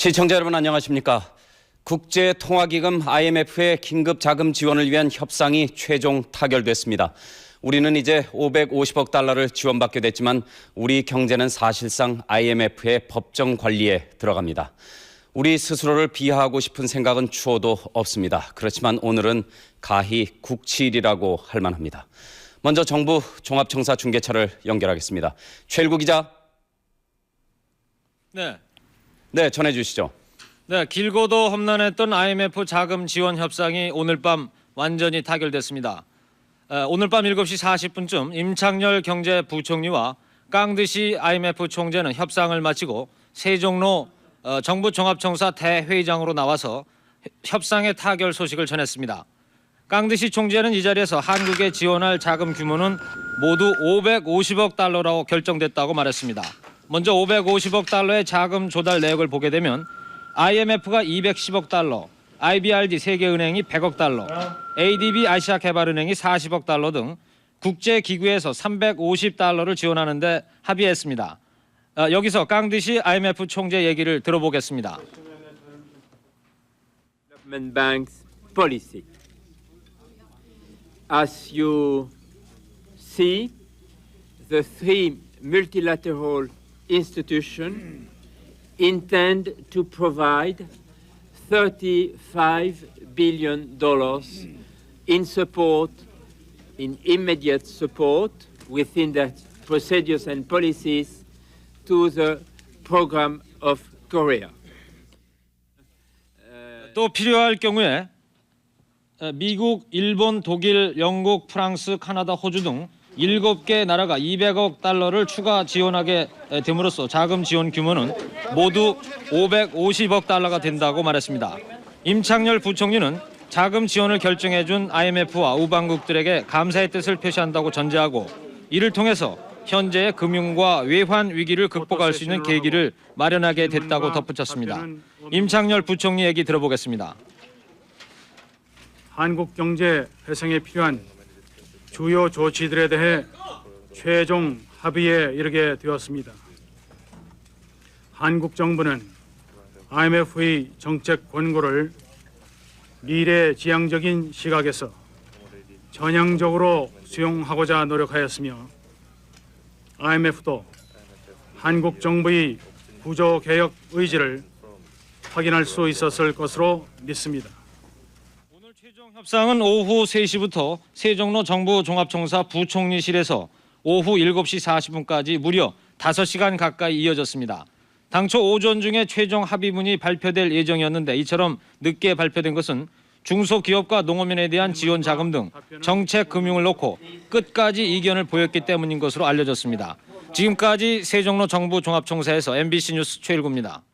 시청자 여러분 안녕하십니까? 국제통화기금 IMF의 긴급 자금 지원을 위한 협상이 최종 타결됐습니다. 우리는 이제 550억 달러를 지원받게 됐지만 우리 경제는 사실상 IMF의 법정 관리에 들어갑니다. 우리 스스로를 비하하고 싶은 생각은 추호도 없습니다. 그렇지만 오늘은 가히 국치일이라고 할 만합니다. 먼저 정부 종합청사 중계차를 연결하겠습니다. 최일구 기자, 네. 네 전해 주시죠. 네, 길고도 험난했던 IMF 자금 지원 협상이 오늘 밤 완전히 타결됐습니다. 에, 오늘 밤 7시 40분쯤 임창열 경제부총리와 깡드시 IMF 총재는 협상을 마치고 세종로 어, 정부 종합청사 대회의장으로 나와서 협상의 타결 소식을 전했습니다. 깡드시 총재는 이 자리에서 한국에 지원할 자금 규모는 모두 550억 달러라고 결정됐다고 말했습니다. 먼저 550억 달러의 자금 조달 내역을 보게 되면 IMF가 210억 달러, IBRD 세계은행이 100억 달러, ADB 아시아개발은행이 40억 달러 등 국제기구에서 350달러를 지원하는 데 합의했습니다. 어, 여기서 깡드시 IMF 총재 얘기를 들어보겠습니다. Development Bank's policy. As you see, the three multilateral institutions intend to provide $35 billion in support, in immediate support within the procedures and policies to the program of Korea. 또 필요할 경우에 어, 미국, 일본, 독일, 영국, 프랑스, 카나다, 호주 등 7개 나라가 200억 달러를 추가 지원하게 에, 됨으로써 자금 지원 규모는 모두 550억 달러가 된다고 말했습니다. 임창열 부총리는 자금 지원을 결정해 준 IMF와 우방국들에게 감사의 뜻을 표시한다고 전제하고 이를 통해서 현재의 금융과 외환 위기를 극복할 수 있는 계기를 마련하게 됐다고 덧붙였습니다. 임창열 부총리 얘기 들어보겠습니다. 한국 경제 회생에 필요한 주요 조치들에 대해 최종 합의에 이르게 되었습니다. 한국 정부는 IMF의 정책 권고를 미래지향적인 시각에서 전향적으로 수용하고자 노력하였으며 IMF도 한국 정부의 구조 개혁 의지를 확인할 수 있었을 것으로 믿습니다. 최종 협상은 오후 3시부터 세종로 정부 종합청사 부총리실에서 오후 7시 40분까지 무려 5시간 가까이 이어졌습니다. 당초 오전 중에 최종 합의문이 발표될 예정이었는데 이처럼 늦게 발표된 것은 중소기업과 농업인에 대한 지원 자금 등 정책 금융을 놓고 끝까지 이견을 보였기 때문인 것으로 알려졌습니다. 지금까지 세종로 정부 종합청사에서 MBC 뉴스 최일구입니다.